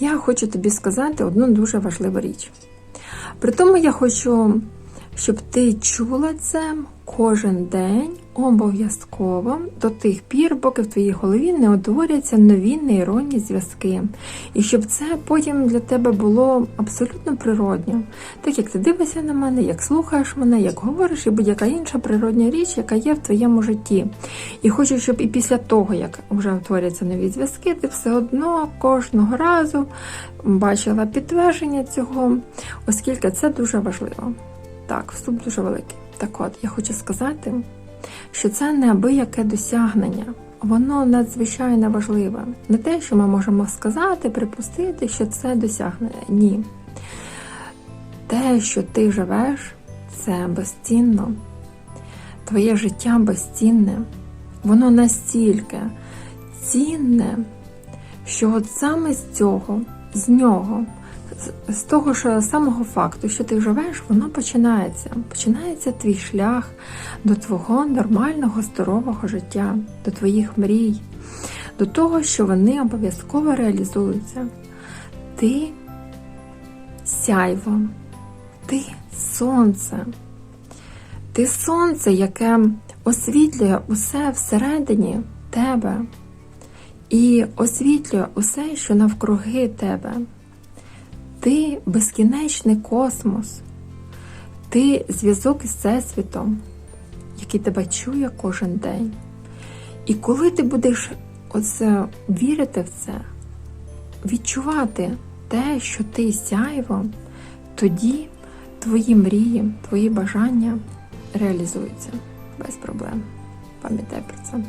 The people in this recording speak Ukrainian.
Я хочу тобі сказати одну дуже важливу річ. При тому я хочу, щоб ти чула це кожен день обов'язково до тих пір, поки в твоїй голові не утворяться нові нейронні зв'язки. І щоб це потім для тебе було абсолютно природньо. Так як ти дивишся на мене, як слухаєш мене, як говориш, і будь-яка інша природня річ, яка є в твоєму житті. І хочу, щоб і після того, як вже утворяться нові зв'язки, ти все одно кожного разу бачила підтвердження цього, оскільки це дуже важливо. Так, вступ дуже великий. Так от, я хочу сказати, що це неабияке досягнення. Воно надзвичайно важливе. Не те, що ми можемо сказати, припустити, що це досягнення. Ні. Те, що ти живеш, це безцінно. Твоє життя безцінне. Воно настільки цінне, що от саме з цього, з нього, з- того ж самого факту, що ти живеш, воно починається. Починається твій шлях до твого нормального, здорового життя, до твоїх мрій, до того, що вони обов'язково реалізуються. Ти сяйво, ти сонце. Ти сонце, яке освітлює усе всередині тебе і освітлює усе, що навкруги тебе. Ти безкінечний космос, ти зв'язок із Всесвітом, який тебе чує кожен день. І коли ти будеш оце вірити в це, відчувати те, що ти сяйво, тоді твої мрії, твої бажання реалізуються без проблем. Пам'ятай про це.